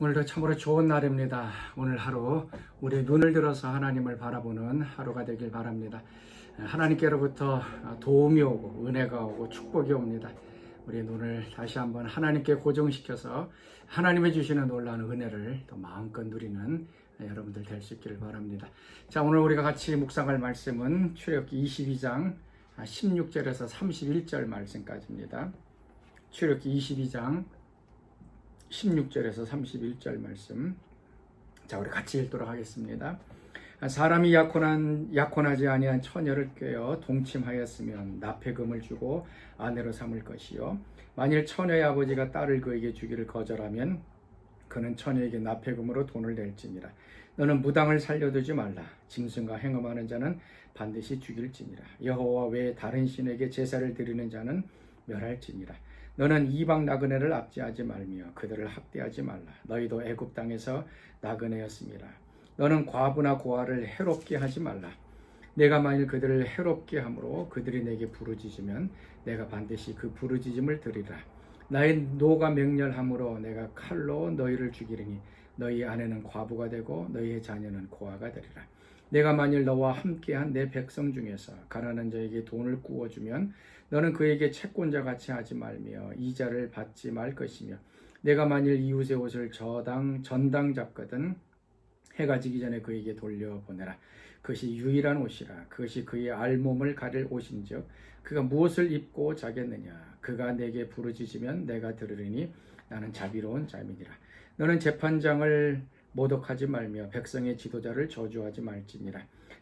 오늘도 참으로 좋은 날입니다. 오늘 하루 우리 눈을 들어서 하나님을 바라보는 하루가 되길 바랍니다. 하나님께로부터 도움이 오고 은혜가 오고 축복이 옵니다. 우리 눈을 다시 한번 하나님께 고정시켜서 하나님의 주시는 놀라운 은혜를 또 마음껏 누리는 여러분들 될 수 있기를 바랍니다. 자, 오늘 우리가 같이 묵상할 말씀은 출애굽기 22장 16절에서 31절 말씀까지입니다. 출애굽기 22장 16절에서 31절 말씀. 자, 우리 같이 읽도록 하겠습니다. 사람이 약혼한 약혼하지 아니한 처녀를 꿰어 동침하였으면 납폐금을 주고 아내로 삼을 것이요. 만일 처녀의 아버지가 딸을 그에게 주기를 거절하면 그는 처녀에게 납폐금으로 돈을 낼지니라. 너는 무당을 살려두지 말라. 짐승과 행음하는 자는 반드시 죽일지니라. 여호와 외에 다른 신에게 제사를 드리는 자는 멸할지니라 너는 이방 나그네를 압제하지 말며 그들을 학대하지 말라 너희도 애굽 땅에서 나그네였습니다 너는 과부나 고아를 해롭게 하지 말라. 내가 만일 그들을 해롭게 함으로 그들이 내게 부르짖으면 내가 반드시 그 부르짖음을 들으리라. 나의 노가 맹렬함으로 내가 칼로 너희를 죽이리니 너희 아내는 과부가 되고 너희의 자녀는 고아가 되리라. 내가 만일 너와 함께한 내 백성 중에서 가난한 자에게 돈을 구워주면 너는 그에게 채권자 같이 하지 말며 이자를 받지 말 것이며 내가 만일 이웃의 옷을 저당 전당 잡거든 해가 지기 전에 그에게 돌려보내라. 그것이 유일한 옷이라. 그것이 그의 알몸을 가릴 옷인즉 그가 무엇을 입고 자겠느냐. 그가 내게 부르짖으면 내가 들으리니 나는 자비로운 자민이라. 너는 재판장을 모독하지 말며 백성의 지도자를 저주하지 말지니라.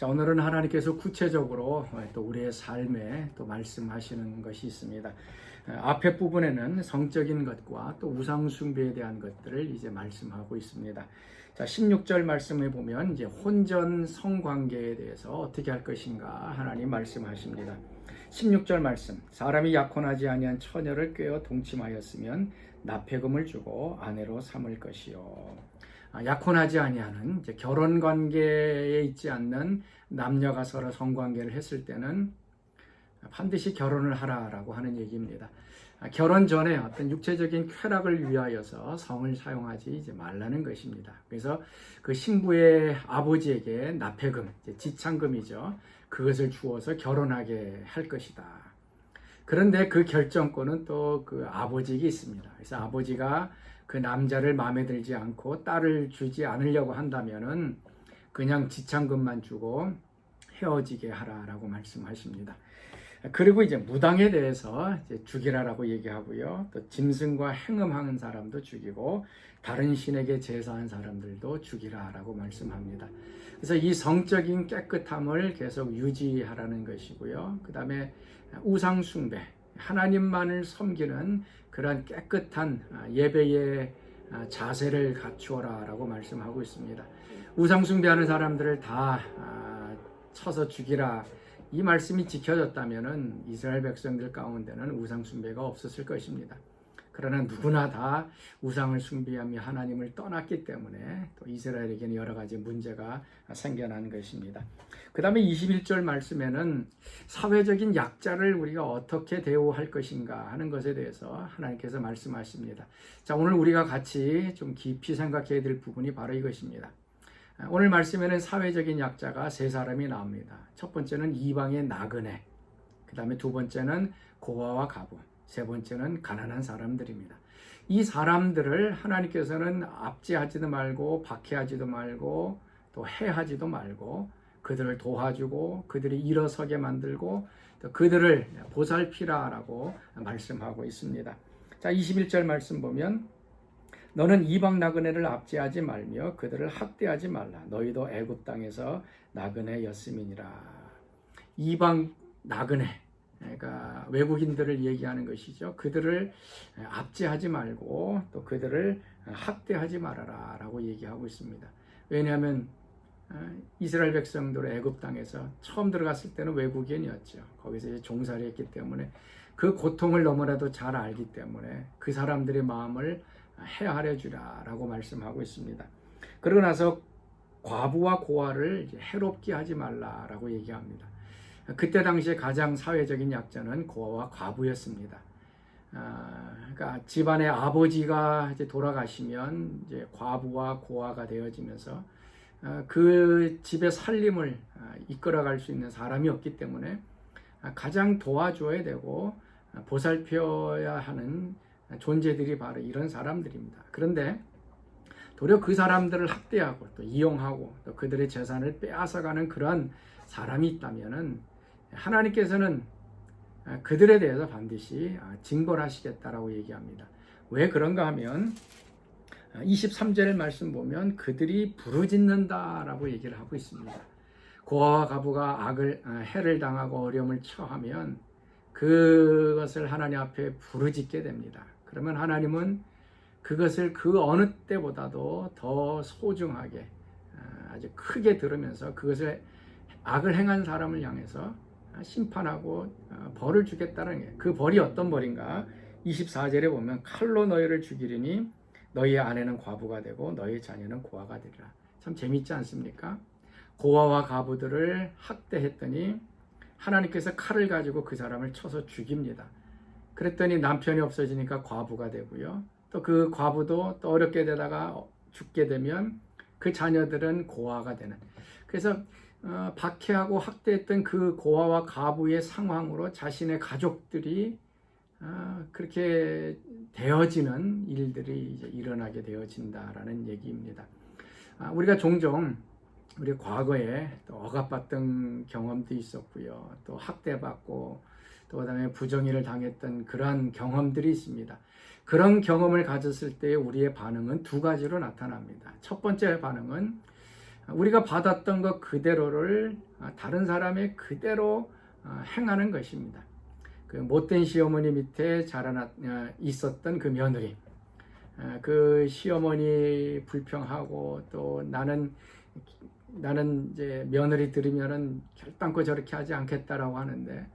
자, 오늘은 하나님께서 구체적으로 또 우리의 삶에 또 말씀하시는 것이 있습니다. 앞에 부분에는 성적인 것과 또 우상숭배에 대한 것들을 이제 말씀하고 있습니다. 자, 16절 말씀에 보면 이제 혼전 성관계에 대해서 어떻게 할 것인가 하나님 말씀하십니다. 16절 말씀. 사람이 약혼하지 아니한 처녀를 꿰어 동침하였으면 납폐금을 주고 아내로 삼을 것이요. 아, 약혼하지 아니하는 결혼 관계에 있지 않는 남녀가 서로 성관계를 했을 때는 반드시 결혼을 하라라고 하는 얘기입니다. 아, 결혼 전에 어떤 육체적인 쾌락을 위하여서 성을 사용하지 이제 말라는 것입니다. 그래서 그 신부의 아버지에게 납폐금, 지창금이죠. 그것을 주어서 결혼하게 할 것이다. 그런데 그 결정권은 또 그 아버지에게 있습니다. 그래서 아버지가 그 남자를 마음에 들지 않고 딸을 주지 않으려고 한다면은 그냥 지창금만 주고 헤어지게 하라라고 말씀하십니다. 그리고 이제 무당에 대해서 이제 죽이라라고 얘기하고요. 또 짐승과 행음하는 사람도 죽이고 다른 신에게 제사한 사람들도 죽이라라고 말씀합니다. 그래서 이 성적인 깨끗함을 계속 유지하라는 것이고요. 그 다음에 우상 숭배, 하나님만을 섬기는 그런 깨끗한 예배의 자세를 갖추어라 라고 말씀하고 있습니다. 우상 숭배하는 사람들을 다 쳐서 죽이라 이 말씀이 지켜졌다면 이스라엘 백성들 가운데는 우상 숭배가 없었을 것입니다. 그러나 누구나 다 우상을 숭배하며 하나님을 떠났기 때문에 또 이스라엘에게는 여러 가지 문제가 생겨난 것입니다. 그 다음에 21절 말씀에는 사회적인 약자를 우리가 어떻게 대우할 것인가 하는 것에 대해서 하나님께서 말씀하십니다. 자, 오늘 우리가 같이 좀 깊이 생각해야 될 부분이 바로 이것입니다. 오늘 말씀에는 사회적인 약자가 세 사람이 나옵니다. 첫 번째는 이방의 나그네, 그 다음에 두 번째는 고아와 가부, 세 번째는 가난한 사람들입니다. 이 사람들을 하나님께서는 압제하지도 말고 박해하지도 말고 또 해하지도 말고 그들을 도와주고 그들이 일어서게 만들고 또 그들을 보살피라라고 말씀하고 있습니다. 자, 21절 말씀 보면 너는 이방 나그네를 압제하지 말며 그들을 학대하지 말라. 너희도 애굽 땅에서 나그네였음이니라. 이방 나그네, 그러니까 외국인들을 얘기하는 것이죠. 그들을 압제하지 말고 또 그들을 학대하지 말아라 라고 얘기하고 있습니다. 왜냐하면 어, 이스라엘 백성들 애굽 땅에서 처음 들어갔을 때는 외국인이었죠. 거기서 종살이 했기 때문에 그 고통을 너무나도 잘 알기 때문에 그 사람들의 마음을 헤아려 주라라고 말씀하고 있습니다. 그러고 나서 과부와 고아를 해롭게 하지 말라라고 얘기합니다. 그때 당시에 가장 사회적인 약자는 고아와 과부였습니다. 아, 그러니까 집안의 아버지가 이제 돌아가시면 이제 과부와 고아가 되어지면서 아, 그 집의 살림을 아, 이끌어갈 수 있는 사람이 없기 때문에 아, 가장 도와줘야 되고 아, 보살펴야 하는 존재들이 바로 이런 사람들입니다. 그런데 도리어 그 사람들을 학대하고 또 이용하고 또 그들의 재산을 빼앗아가는 그러한 사람이 있다면은 하나님께서는 아, 그들에 대해서 반드시 아, 징벌하시겠다라고 얘기합니다. 왜 그런가 하면 23절 말씀 보면 그들이 부르짖는다라고 얘기를 하고 있습니다. 고아와 가부가 악을 아, 해를 당하고 어려움을 처하면 그것을 하나님 앞에 부르짖게 됩니다. 그러면 하나님은 그것을 그 어느 때보다도 더 소중하게 아주 크게 들으면서 그것을 악을 행한 사람을 향해서 심판하고 어, 벌을 주겠다는 게 그 벌이 어떤 벌인가? 24절에 보면 칼로 너희를 죽이리니 너희의 아내는 과부가 되고 너희의 자녀는 고아가 되리라. 참 재밌지 않습니까? 고아와 가부들을 학대했더니 하나님께서 칼을 가지고 그 사람을 쳐서 죽입니다. 그랬더니 남편이 없어지니까 과부가 되고요. 또 그 과부도 또 어렵게 되다가 죽게 되면 그 자녀들은 고아가 되는. 그래서 어, 박해하고 학대했던 그 고아와 가부의 상황으로 자신의 가족들이 어, 그렇게 되어지는 일들이 이제 일어나게 되어진다라는 얘기입니다. 아, 우리가 종종 우리 과거에 또 억압받던 경험도 있었고요. 또 학대받고 또 그다음에 부정의를 당했던 그러한 경험들이 있습니다. 그런 경험을 가졌을 때 우리의 반응은 두 가지로 나타납니다. 첫 번째 반응은 우리가 받았던 것 그대로를 다른 사람의 그대로 행하는 것입니다. 그 못된 시어머니 밑에 자라나 있었던 그 며느리, 그 시어머니 불평하고 또 나는 나는 이제 며느리 들이면은 결단코 저렇게 하지 않겠다라고 하는데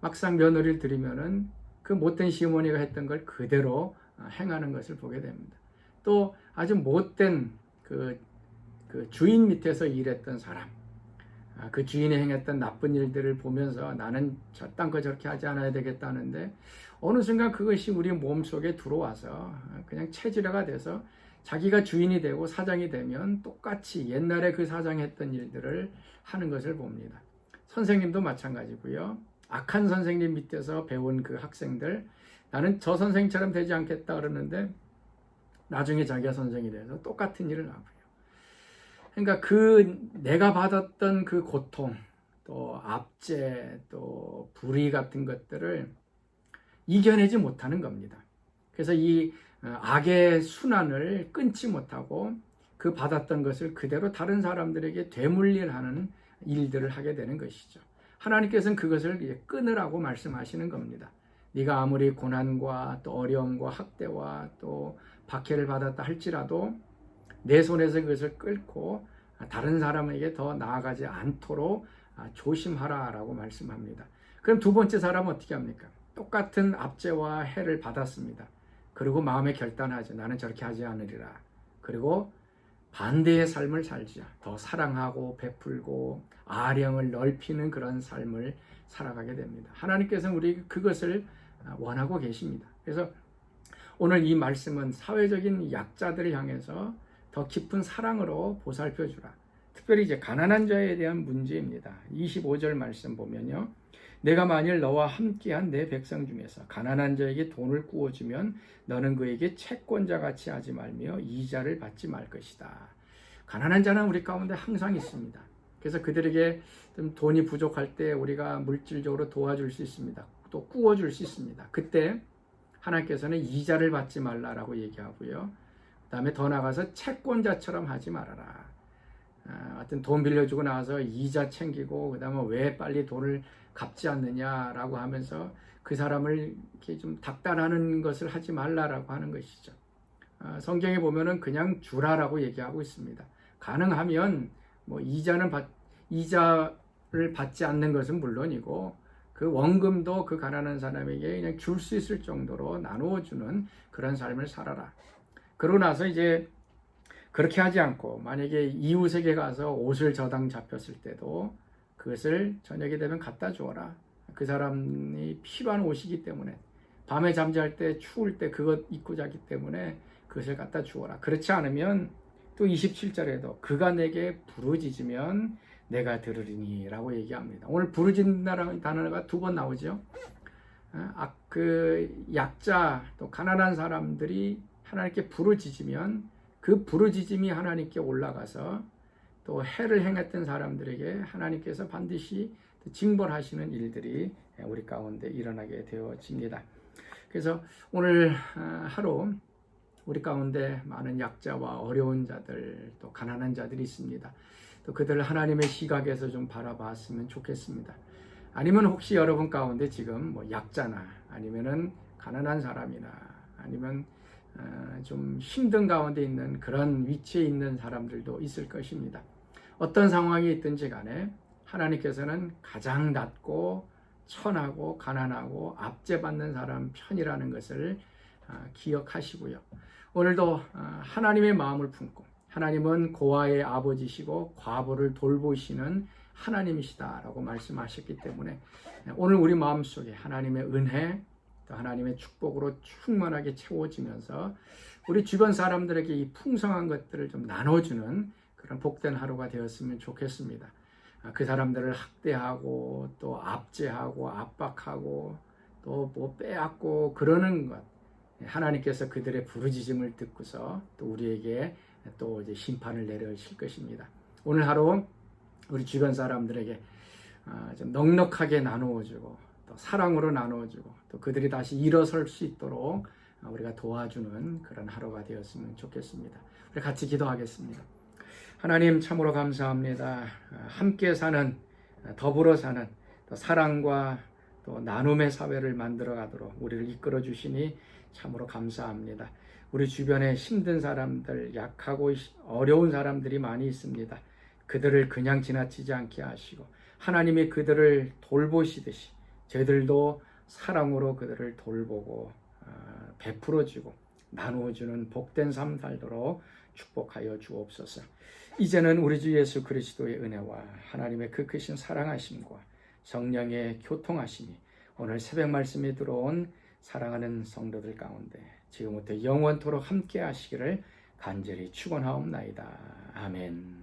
막상 며느리를 들이면은 그 못된 시어머니가 했던 걸 그대로 행하는 것을 보게 됩니다. 또 아주 못된 그, 그 주인 밑에서 일했던 사람, 아, 그 주인이 행했던 나쁜 일들을 보면서 나는 저딴 거 저렇게 하지 않아야 되겠다는데 어느 순간 그것이 우리 몸 속에 들어와서 그냥 체질화가 돼서 자기가 주인이 되고 사장이 되면 똑같이 옛날에 그 사장이 했던 일들을 하는 것을 봅니다. 선생님도 마찬가지고요. 악한 선생님 밑에서 배운 그 학생들 나는 저 선생처럼 되지 않겠다 그러는데 나중에 자기가 선생이 돼서 똑같은 일을 하고요. 그러니까 그 내가 받았던 그 고통 또 압제 또 불의 같은 것들을 이겨내지 못하는 겁니다. 그래서 이 어, 악의 순환을 끊지 못하고 그 받았던 것을 그대로 다른 사람들에게 되물릴하는 일들을 하게 되는 것이죠. 하나님께서는 그것을 끊으라고 말씀하시는 겁니다. 네가 아무리 고난과 또 어려움과 학대와 또 박해를 받았다 할지라도 내 손에서 그것을 끌고 다른 사람에게 더 나아가지 않도록 조심하라라고 말씀합니다. 그럼 두 번째 사람은 어떻게 합니까? 똑같은 압제와 해를 받았습니다. 그리고 마음에 결단하죠. 나는 저렇게 하지 않으리라. 그리고 반대의 삶을 살자. 더 사랑하고 베풀고 아령을 넓히는 그런 삶을 살아가게 됩니다. 하나님께서는 우리 그것을 원하고 계십니다. 그래서 오늘 이 말씀은 사회적인 약자들을 향해서 더 깊은 사랑으로 보살펴 주라. 특별히 이제 가난한 자에 대한 문제입니다. 25절 말씀 보면요. 내가 만일 너와 함께한 내 백성 중에서 가난한 자에게 돈을 구워주면 너는 그에게 채권자 같이 하지 말며 이자를 받지 말 것이다. 가난한 자는 우리 가운데 항상 있습니다. 그래서 그들에게 좀 돈이 부족할 때 우리가 물질적으로 도와줄 수 있습니다. 또 구워줄 수 있습니다. 그때 하나님께서는 이자를 받지 말라라고 얘기하고요. 그 다음에 더 나가서 채권자처럼 하지 말아라. 아, 하여튼 돈 빌려주고 나서 이자 챙기고 그다음에 왜 빨리 돈을 갚지 않느냐라고 하면서 그 사람을 이렇게 좀 닥달하는 것을 하지 말라라고 하는 것이죠. 아, 성경에 보면은 그냥 주라라고 얘기하고 있습니다. 가능하면 뭐 이자는 받, 이자를 받지 않는 것은 물론이고 그 원금도 그 가난한 사람에게 그냥 줄 수 있을 정도로 나누어 주는 그런 삶을 살아라. 그러고 나서 이제 그렇게 하지 않고 만약에 이웃에게 가서 옷을 저당 잡혔을 때도 그것을 저녁이 되면 갖다 주어라. 그 사람이 필요한 옷이기 때문에 밤에 잠잘 때 추울 때 그것 입고 자기 때문에 그것을 갖다 주어라. 그렇지 않으면 또 27절에도 그가 내게 부르짖으면 내가 들으리니라고 얘기합니다. 오늘 부르짖는다라는 단어가 두 번 나오죠. 아, 그 약자 또 가난한 사람들이 하나님께 부르짖으면 그 부르짖음이 하나님께 올라가서 또 해를 행했던 사람들에게 하나님께서 반드시 징벌하시는 일들이 우리 가운데 일어나게 되어집니다. 그래서 오늘 아, 하루 우리 가운데 많은 약자와 어려운 자들 또 가난한 자들이 있습니다. 또 그들을 하나님의 시각에서 좀 바라봤으면 좋겠습니다. 아니면 혹시 여러분 가운데 지금 뭐 약자나 아니면은 가난한 사람이나 아니면 어, 좀 힘든 가운데 있는 그런 위치에 있는 사람들도 있을 것입니다. 어떤 상황이 있든지 간에 하나님께서는 가장 낮고 천하고 가난하고 압제받는 사람 편이라는 것을 아, 기억하시고요. 오늘도 아, 하나님의 마음을 품고 하나님은 고아의 아버지시고 과부를 돌보시는 하나님이시다라고 말씀하셨기 때문에 오늘 우리 마음속에 하나님의 은혜 또 하나님의 축복으로 충만하게 채워지면서 우리 주변 사람들에게 이 풍성한 것들을 좀 나눠주는 그런 복된 하루가 되었으면 좋겠습니다. 아, 그 사람들을 학대하고 또 압제하고 압박하고 또 뭐 빼앗고 그러는 것 하나님께서 그들의 부르짖음을 듣고서 또 우리에게 또 이제 심판을 내려실 것입니다. 오늘 하루 우리 주변 사람들에게 아, 좀 넉넉하게 나누어주고 또 사랑으로 나누어주고 또 그들이 다시 일어설 수 있도록 우리가 도와주는 그런 하루가 되었으면 좋겠습니다. 우리 같이 기도하겠습니다. 하나님 참으로 감사합니다. 함께 사는 더불어 사는 또 사랑과 또 나눔의 사회를 만들어 가도록 우리를 이끌어 주시니 참으로 감사합니다. 우리 주변에 힘든 사람들, 약하고 어려운 사람들이 많이 있습니다. 그들을 그냥 지나치지 않게 하시고 하나님이 그들을 돌보시듯이 저희들도 사랑으로 그들을 돌보고 어, 베풀어주고 나누어주는 복된 삶 살도록 축복하여 주옵소서. 이제는 우리 주 예수 그리스도의 은혜와 하나님의 그 크신 사랑하심과 성령의 교통하심이 오늘 새벽 말씀에 들어온 사랑하는 성도들 가운데 지금부터 영원토록 함께 하시기를 간절히 축원하옵나이다. 아멘.